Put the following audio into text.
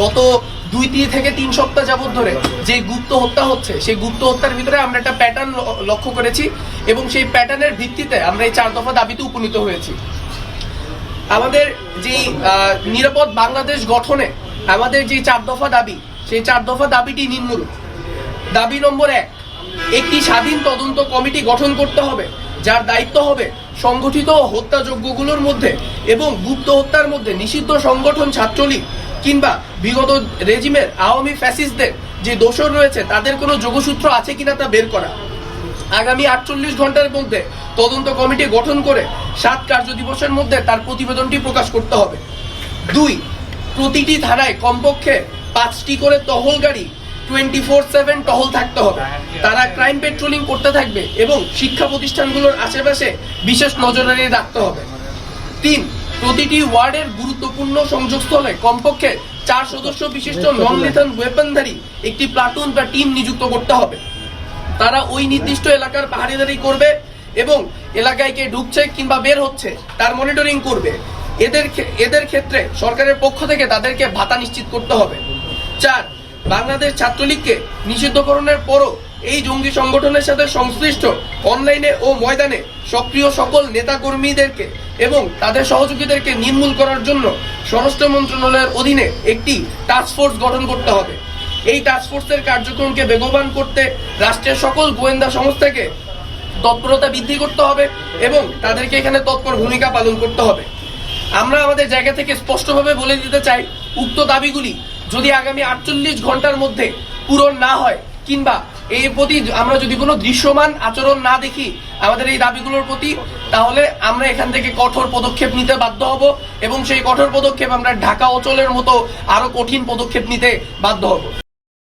গত দুই, তিন থেকে তিন সপ্তাহ যাবত ধরে যে গুপ্ত হত্যা হচ্ছে, সেই গুপ্ত হত্যার ভিতরে আমরা একটা প্যাটার্ন লক্ষ্য করেছি এবং সেই প্যাটার্নের ভিত্তিতে আমরা এই চার দফা দাবিতে উপনীত হয়েছি। আমাদের যে নিরাপদ বাংলাদেশ গঠনে আমাদের যে চার দফা দাবি, সেই চার দফা দাবিটি নিম্নরূপ। দাবি নম্বর এক, একটি স্বাধীন তদন্ত কমিটি গঠন করতে হবে, যার দায়িত্ব হবে সংগঠিত হত্যাযজ্ঞগুলোর মধ্যে এবং গুপ্ত হত্যার মধ্যে নিষিদ্ধ সংগঠন ছাত্রলীগ কিংবা বিগত রেজিমের আওয়ামী ফ্যাসিস্টদের যে দোষর রয়েছে, তাদের কোনো যোগসূত্র আছে কিনা তা বের করা। আগামী আটচল্লিশ ঘণ্টার মধ্যে তদন্ত কমিটি গঠন করে সাত কার্য দিবসের মধ্যে তার প্রতিবেদনটি প্রকাশ করতে হবে। দুই, প্রতিটি ধারায় কমপক্ষে পাঁচটি করে টহল গাড়ি টোয়েন্টি ফোর সেভেন টহল থাকতে হবে। তারা ক্রাইম পেট্রোলিং করতে থাকবে এবং শিক্ষা প্রতিষ্ঠানগুলোর আশেপাশে বিশেষ নজরদারি রাখতে হবে। তিন প্রতিটি ওয়ার্ডের গুরুত্বপূর্ণ সংযোগস্থলে কমপক্ষে চার সদস্য বিশিষ্ট নন লিথান ওয়েপনধারী একটি প্লাটুন বা টিম নিযুক্ত করতে হবে। তারা ওই নির্দিষ্ট এলাকার পাহাড়িদারি করবে এবং এলাকায় কে ঢুকছে কিংবা বের হচ্ছে, তার মনিটরিং করবে। এদের এদের ক্ষেত্রে সরকারের পক্ষ থেকে তাদেরকে ভাতা নিশ্চিত করতে হবে। চার, বাংলাদেশ ছাত্রলীগকে নিষিদ্ধকরণের পরও এই জঙ্গি সংগঠনের সাথে সংশ্লিষ্ট অনলাইনে ও ময়দানে সক্রিয় সকল নেতাকর্মীদেরকে এবং তাদের সহযোগীদেরকে নির্মূল করার জন্য স্বরাষ্ট্র মন্ত্রণালয়ের অধীনে একটি টাস্ক ফোর্স গঠন করতে হবে। এই টাস্কফোর্সের কার্যক্রমকে বেগবান করতে রাষ্ট্রের সকল গোয়েন্দা সংস্থাকে তৎপরতা বৃদ্ধি করতে হবে এবং তাদেরকে এখানে তৎপর ভূমিকা পালন করতে হবে। আমরা আমাদের জায়গা থেকে স্পষ্টভাবে বলে দিতে চাই, উক্ত দাবিগুলি যদি আগামী আটচল্লিশ ঘণ্টার মধ্যে পূরণ না হয় কিংবা এই প্রতি আমরা যদি কোনো দৃশ্যমান আচরণ না দেখি আমাদের এই দাবিগুলোর প্রতি, তাহলে আমরা এখান থেকে কঠোর পদক্ষেপ নিতে বাধ্য হব এবং সেই কঠোর পদক্ষেপ আমরা ঢাকা অঞ্চলের মতো আরও কঠিন পদক্ষেপ নিতে বাধ্য হব।